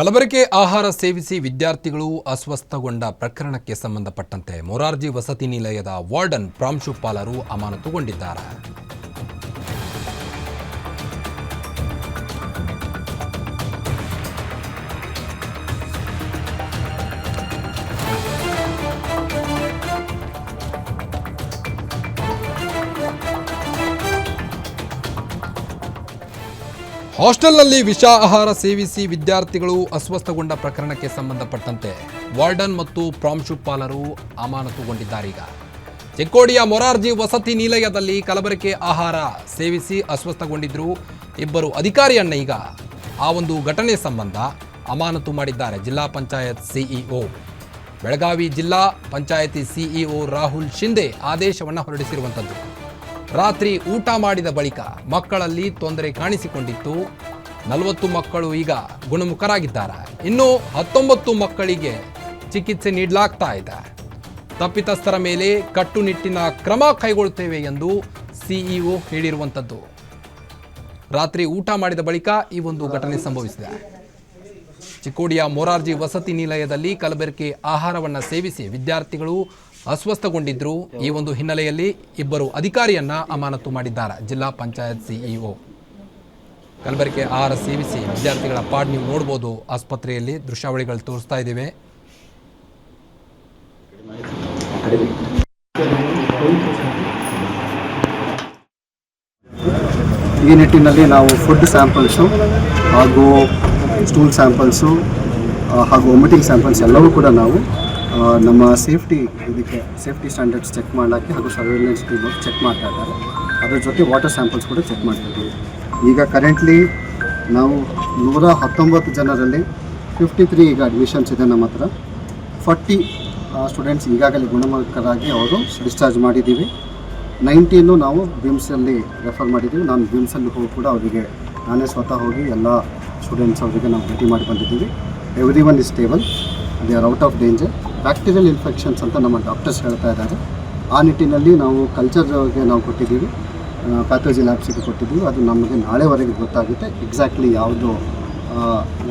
ಕಲಬೆರಕೆ ಆಹಾರ ಸೇವಿಸಿ ವಿದ್ಯಾರ್ಥಿಗಳು ಅಸ್ವಸ್ಥಗೊಂಡ ಪ್ರಕರಣಕ್ಕೆ ಸಂಬಂಧಪಟ್ಟಂತೆ ಮೊರಾರ್ಜಿ ವಸತಿ ನಿಲಯದ ವಾರ್ಡನ್ ಪ್ರಾಂಶುಪಾಲರು ಅಮಾನತುಗೊಂಡಿದ್ದಾರೆ. ಹಾಸ್ಟೆಲ್ನಲ್ಲಿ ವಿಷ ಆಹಾರ ಸೇವಿಸಿ ವಿದ್ಯಾರ್ಥಿಗಳು ಅಸ್ವಸ್ಥಗೊಂಡ ಪ್ರಕರಣಕ್ಕೆ ಸಂಬಂಧಪಟ್ಟಂತೆ ವಾರ್ಡನ್ ಮತ್ತು ಪ್ರಾಂಶುಪಾಲರು ಅಮಾನತುಗೊಂಡಿದ್ದಾರೀಗ ಚಿಕ್ಕೋಡಿಯ ಮೊರಾರ್ಜಿ ವಸತಿ ನಿಲಯದಲ್ಲಿ ಕಲಬೆರಕೆ ಆಹಾರ ಸೇವಿಸಿ ಅಸ್ವಸ್ಥಗೊಂಡಿದ್ರು ಇಬ್ಬರು ಅಧಿಕಾರಿಯನ್ನ ಈಗ ಆ ಒಂದು ಘಟನೆ ಸಂಬಂಧ ಅಮಾನತು ಮಾಡಿದ್ದಾರೆ ಜಿಲ್ಲಾ ಪಂಚಾಯತ್ ಸಿಇಒ. ಬೆಳಗಾವಿ ಜಿಲ್ಲಾ ಪಂಚಾಯತಿ ಸಿಇಒ ರಾಹುಲ್ ಶಿಂದೆ ಆದೇಶವನ್ನು ಹೊರಡಿಸಿರುವಂಥದ್ದು ರಾತ್ರಿ ಊಟ ಮಾಡಿದ ಬಳಿಕ ಮಕ್ಕಳಲ್ಲಿ ತೊಂದರೆ ಕಾಣಿಸಿಕೊಂಡಿತ್ತು. ನಲವತ್ತು ಮಕ್ಕಳು ಈಗ ಗುಣಮುಖರಾಗಿದ್ದಾರೆ. ಇನ್ನು ಹತ್ತೊಂಬತ್ತು ಮಕ್ಕಳಿಗೆ ಚಿಕಿತ್ಸೆ ನೀಡಲಾಗ್ತಾ ಇದೆ. ತಪ್ಪಿತಸ್ಥರ ಮೇಲೆ ಕಟ್ಟುನಿಟ್ಟಿನ ಕ್ರಮ ಕೈಗೊಳ್ಳುತ್ತೇವೆ ಎಂದು ಸಿಇಒ ಹೇಳಿರುವಂಥದ್ದು. ರಾತ್ರಿ ಊಟ ಮಾಡಿದ ಬಳಿಕ ಈ ಒಂದು ಘಟನೆ ಸಂಭವಿಸಿದೆ. ಚಿಕ್ಕೋಡಿಯ ಮೊರಾರ್ಜಿ ವಸತಿ ನಿಲಯದಲ್ಲಿ ಕಲಬೆರಕೆ ಆಹಾರವನ್ನು ಸೇವಿಸಿ ವಿದ್ಯಾರ್ಥಿಗಳು ಅಸ್ವಸ್ಥಗೊಂಡಿದ್ರು. ಈ ಒಂದು ಹಿನ್ನೆಲೆಯಲ್ಲಿ ಇಬ್ಬರು ಅಧಿಕಾರಿಯನ್ನ ಅಮಾನತು ಮಾಡಿದ್ದಾರೆ. ಜಿಲ್ಲಾ ಪಂಚಾಯತ್ ಸಿಇಒ ಕಲಬೆರಕೆ ಆಹಾರ ಸೇವಿಸಿ ವಿದ್ಯಾರ್ಥಿಗಳ ಪಾಡ್ ನೀವು ನೋಡ್ಬೋದು. ಆಸ್ಪತ್ರೆಯಲ್ಲಿ ದೃಶ್ಯಾವಳಿಗಳು ತೋರಿಸ್ತಾ ಇದ್ದೇವೆ. ಈ ನಿಟ್ಟಿನಲ್ಲಿ ನಾವು ಫುಡ್ ಸ್ಯಾಂಪಲ್ಸು ಹಾಗೂ ಸ್ಟೂಲ್ ಸ್ಯಾಂಪಲ್ಸು ಹಾಗೂ ವಾಮಿಟಿಂಗ್ ಸ್ಯಾಂಪಲ್ಸ್ ಎಲ್ಲವೂ ಕೂಡ ನಾವು ನಮ್ಮ ಸೇಫ್ಟಿ, ಇದಕ್ಕೆ ಸೇಫ್ಟಿ ಸ್ಟ್ಯಾಂಡರ್ಡ್ಸ್ ಚೆಕ್ ಮಾಡೋಕ್ಕೆ ಹಾಗೂ ಸರ್ವೆಲೆನ್ಸ್ ಟೀಮ್ ಚೆಕ್ ಮಾಡ್ತಾ ಇದ್ದಾರೆ. ಅದ್ರ ಜೊತೆ ವಾಟರ್ ಸ್ಯಾಂಪಲ್ಸ್ ಕೂಡ ಚೆಕ್ ಮಾಡ್ತಿದ್ದೀವಿ ಈಗ ಕರೆಂಟ್ಲಿ ನಾವು ನೂರ ಹತ್ತೊಂಬತ್ತು ಜನರಲ್ಲಿ ಫಿಫ್ಟಿ ತ್ರೀ ಈಗ ಅಡ್ಮಿಷನ್ಸ್ ಇದೆ ನಮ್ಮ ಹತ್ರ. ಫಾರ್ಟಿ ಸ್ಟೂಡೆಂಟ್ಸ್ ಈಗಾಗಲೇ ಗುಣಮುಖರಾಗಿ ಅವರು ಡಿಸ್ಚಾರ್ಜ್ ಮಾಡಿದ್ದೀವಿ. ನೈನ್ಟೀನು ನಾವು ಬಿಮ್ಸಲ್ಲಿ ರೆಫರ್ ಮಾಡಿದ್ದೀವಿ. ನಾನು ಬಿಮ್ಸಲ್ಲಿ ಹೋಗಿ ಕೂಡ ಅವರಿಗೆ, ನಾನೇ ಸ್ವತಃ ಹೋಗಿ ಎಲ್ಲ ಸ್ಟೂಡೆಂಟ್ಸ್ ಅವರಿಗೆ ನಾವು ಭೇಟಿ ಮಾಡಿ ಬಂದಿದ್ದೀವಿ. Everyone is stable they are out of danger bacterial infections ಅಂತ ನಮ್ಮ ಡಾಕ್ಟರ್ಸ್ ಹೇಳ್ತಾ ಇದ್ದಾರೆ. ಆ ನಿಟ್ಟಿನಲ್ಲಿ ನಾವು ಕಲ್ಚರ್ಗೆ ನಾವು ಕೊಟ್ಟಿದ್ದೀವಿ. ಪ್ಯಾಥೋಜಿ ಲ್ಯಾಬ್ಸಿಗೆ ಕೊಟ್ಟಿದ್ದೀವಿ. ಅದು ನಮಗೆ ನಾಳೆವರೆಗೆ ಗೊತ್ತಾಗುತ್ತೆ ಎಕ್ಸಾಕ್ಟ್ಲಿ ಯಾವುದು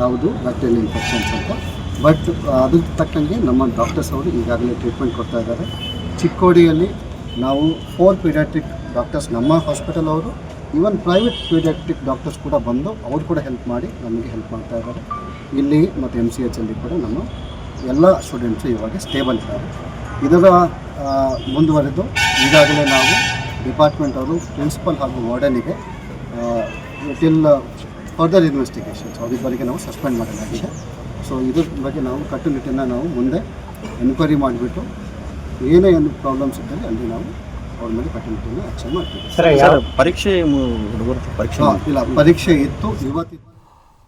ಯಾವುದು ಬ್ಯಾಕ್ಟೀರಿಯಲ್ ಇನ್ಫೆಕ್ಷನ್ಸ್ ಅಂತ. ಬಟ್ ಅದಕ್ಕೆ ತಕ್ಕಂಗೆ ನಮ್ಮ ಡಾಕ್ಟರ್ಸ್ ಅವರು ಈಗಾಗಲೇ ಟ್ರೀಟ್ಮೆಂಟ್ ಕೊಡ್ತಾ ಇದ್ದಾರೆ. ಚಿಕ್ಕೋಡಿಯಲ್ಲಿ ನಾವು ಫೋರ್ ಪೀಡಿಯಾಟ್ರಿಕ್ ಡಾಕ್ಟರ್ಸ್ ನಮ್ಮ ಹಾಸ್ಪಿಟಲ್ ಅವರು ಈವನ್ ಪ್ರೈವೇಟ್ ಪೀಡಿಯಾಟ್ರಿಕ್ ಡಾಕ್ಟರ್ಸ್ ಕೂಡ ಬಂದು ಅವ್ರು ಕೂಡ ಹೆಲ್ಪ್ ಮಾಡಿ ನಮಗೆ ಹೆಲ್ಪ್ ಮಾಡ್ತಾ ಇದ್ದಾರೆ. ಇಲ್ಲಿ ಮತ್ತು ಎಂ ಸಿ ಎಚ್ ಅಲ್ಲಿ ಕೂಡ ನಮ್ಮ ಎಲ್ಲ ಸ್ಟೂಡೆಂಟ್ಸು ಇವಾಗ ಸ್ಟೇಬಲ್ ಇದ್ದಾರೆ. ಇದರ ಮುಂದುವರೆದು ಈಗಾಗಲೇ ನಾವು ಡಿಪಾರ್ಟ್ಮೆಂಟ್ ಅವರು ಪ್ರಿನ್ಸಿಪಲ್ ಹಾಗೂ ವಾರ್ಡನಿಗೆ ಟಿಲ್ ಫರ್ದರ್ ಇನ್ವೆಸ್ಟಿಗೇಷನ್ಸ್ ಅವರಿಬ್ಬರಿಗೆ ನಾವು ಸಸ್ಪೆಂಡ್ ಮಾಡಲಾಗಿದೆ. ಸೊ ಇದ್ರ ಬಗ್ಗೆ ನಾವು ಕಟ್ಟುನಿಟ್ಟಿನ ನಾವು ಮುಂದೆ ಎನ್ಕ್ವೈರಿ ಮಾಡಿಬಿಟ್ಟು ಏನೇ ಏನು ಪ್ರಾಬ್ಲಮ್ಸ್ ಇದ್ದರೆ ಅಲ್ಲಿ ನಾವು ಅವ್ರ ಮೇಲೆ ಕಟ್ಟುನಿಟ್ಟಿನ ಆ್ಯಕ್ಷನ್ ಮಾಡ್ತೀವಿ. ಸರ್ ಪರೀಕ್ಷೆ ಹುಡುಗರು ಪರೀಕ್ಷೆ ಇಲ್ಲ ಪರೀಕ್ಷೆ ಇತ್ತು ಇವತ್ತಿತ್ತು